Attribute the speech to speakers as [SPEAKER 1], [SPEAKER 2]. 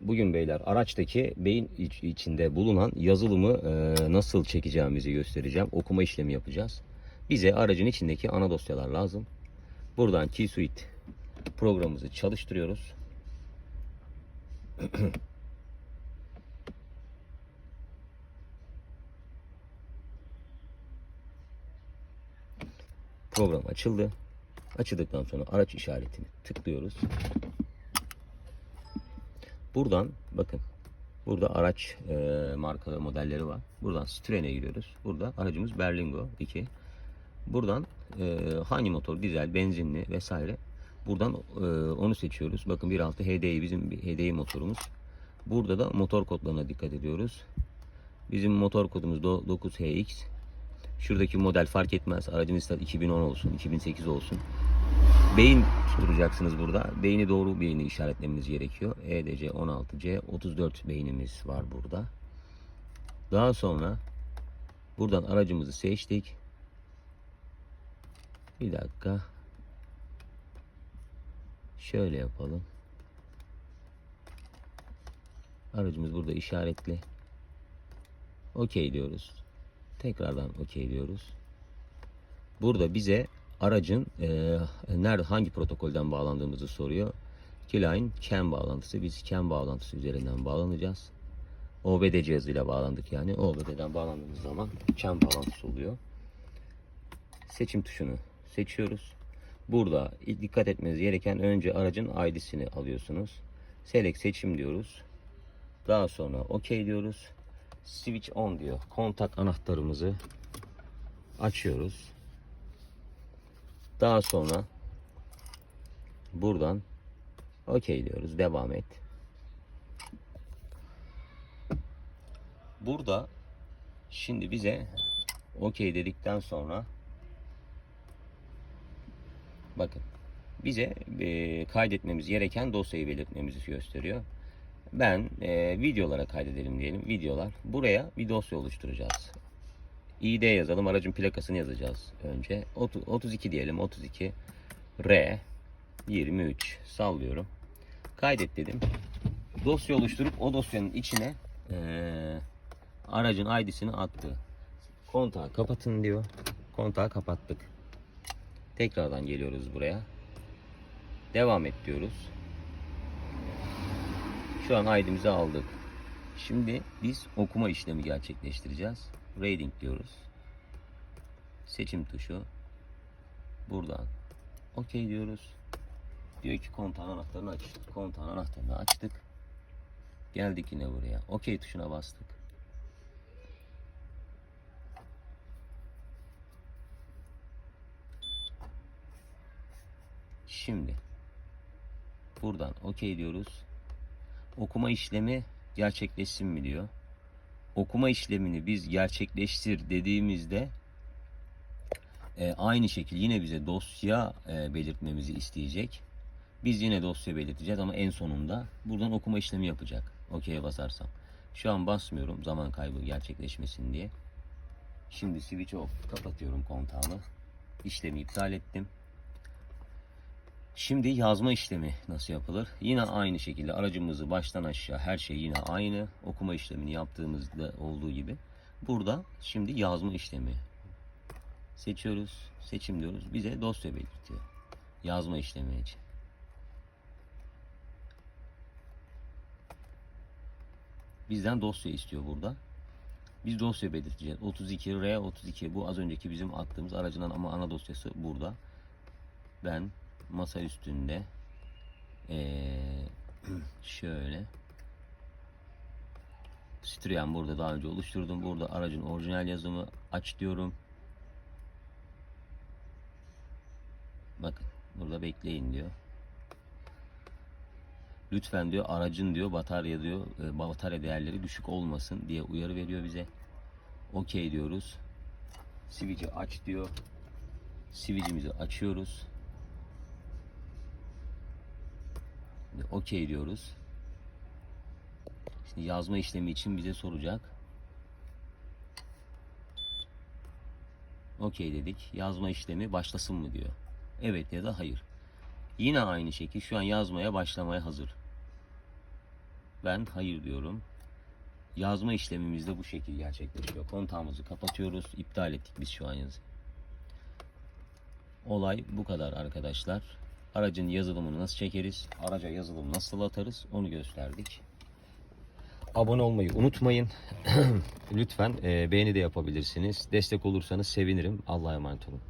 [SPEAKER 1] Bugün beyler araçtaki beyin iç- içinde bulunan yazılımı e, nasıl çekeceğimizi göstereceğim. Okuma işlemi yapacağız. Bize aracın içindeki ana dosyalar lazım. Buradan Key Suite programımızı çalıştırıyoruz. Program açıldı. Açıldıktan sonra araç işaretini tıklıyoruz. Buradan bakın burada araç e, marka modelleri var. Buradan Citroen'e giriyoruz. Burada aracımız Berlingo 2. Buradan e, hangi motor dizel, benzinli vesaire. Buradan e, onu seçiyoruz. Bakın 1.6 HDI bizim HDI motorumuz. Burada da motor kodlarına dikkat ediyoruz. Bizim motor kodumuz do- 9HX. Şuradaki model fark etmez. Aracınız ister 2010 olsun, 2008 olsun. Beyin tutturacaksınız burada. Beyni doğru beyni işaretlemeniz gerekiyor. EDC 16C 34 beynimiz var burada. Daha sonra buradan aracımızı seçtik. Bir dakika. Şöyle yapalım. Aracımız burada işaretli. Okey diyoruz. Tekrardan okey diyoruz. Burada bize aracın e, nerede hangi protokolden bağlandığımızı soruyor. Keyline CAN bağlantısı. Biz CAN bağlantısı üzerinden bağlanacağız. OBD cihazıyla bağlandık yani. OBD'den bağlandığımız zaman CAN bağlantısı oluyor. Seçim tuşunu seçiyoruz. Burada dikkat etmeniz gereken önce aracın ID'sini alıyorsunuz. Select seçim diyoruz. Daha sonra OK diyoruz. Switch on diyor. Kontak anahtarımızı açıyoruz. Daha sonra buradan OK diyoruz. Devam et. Burada şimdi bize OK dedikten sonra bakın bize e, kaydetmemiz gereken dosyayı belirtmemizi gösteriyor. Ben e, videolara kaydedelim diyelim. Videolar. Buraya bir dosya oluşturacağız. ID yazalım. Aracın plakasını yazacağız önce. Otu- 32 diyelim. 32 R 23 sallıyorum. Kaydet dedim. Dosya oluşturup o dosyanın içine eee, aracın ID'sini attı. Kontağı kapatın diyor. Kontağı kapattık. Tekrardan geliyoruz buraya. Devam et diyoruz. Şu an ID'mizi aldık. Şimdi biz okuma işlemi gerçekleştireceğiz. Reading diyoruz. Seçim tuşu. Buradan OK diyoruz. Diyor ki kontağın anahtarını aç. Kontağın anahtarını açtık. Geldik yine buraya. OK tuşuna bastık. Şimdi buradan OK diyoruz. Okuma işlemi gerçekleşsin mi diyor. Okuma işlemini biz gerçekleştir dediğimizde e, aynı şekilde yine bize dosya e, belirtmemizi isteyecek. Biz yine dosya belirteceğiz ama en sonunda buradan okuma işlemi yapacak. OK'ye basarsam. Şu an basmıyorum zaman kaybı gerçekleşmesin diye. Şimdi switch off kapatıyorum kontağını. İşlemi iptal ettim. Şimdi yazma işlemi nasıl yapılır? Yine aynı şekilde aracımızı baştan aşağı her şey yine aynı. Okuma işlemini yaptığımızda olduğu gibi. Burada şimdi yazma işlemi. Seçiyoruz. Seçim diyoruz. Bize dosya belirtiyor. Yazma işlemi için. Bizden dosya istiyor burada. Biz dosya belirteceğiz. 32 R32 bu az önceki bizim attığımız aracının ama ana dosyası burada. Ben masa üstünde eee, şöyle Citroen burada daha önce oluşturdum. Burada aracın orijinal yazımı aç diyorum. Bakın burada bekleyin diyor. Lütfen diyor aracın diyor batarya diyor e, batarya değerleri düşük olmasın diye uyarı veriyor bize. Okey diyoruz. Switch'i aç diyor. Switch'imizi açıyoruz. Şimdi diyoruz. Şimdi yazma işlemi için bize soracak. Okey dedik. Yazma işlemi başlasın mı diyor. Evet ya da hayır. Yine aynı şekilde şu an yazmaya başlamaya hazır. Ben hayır diyorum. Yazma işlemimiz de bu şekilde gerçekleşiyor. Kontağımızı kapatıyoruz. İptal ettik biz şu an yazı. Olay bu kadar arkadaşlar. Aracın yazılımını nasıl çekeriz? Araca yazılım nasıl atarız? Onu gösterdik. Abone olmayı unutmayın. Lütfen e, beğeni de yapabilirsiniz. Destek olursanız sevinirim. Allah'a emanet olun.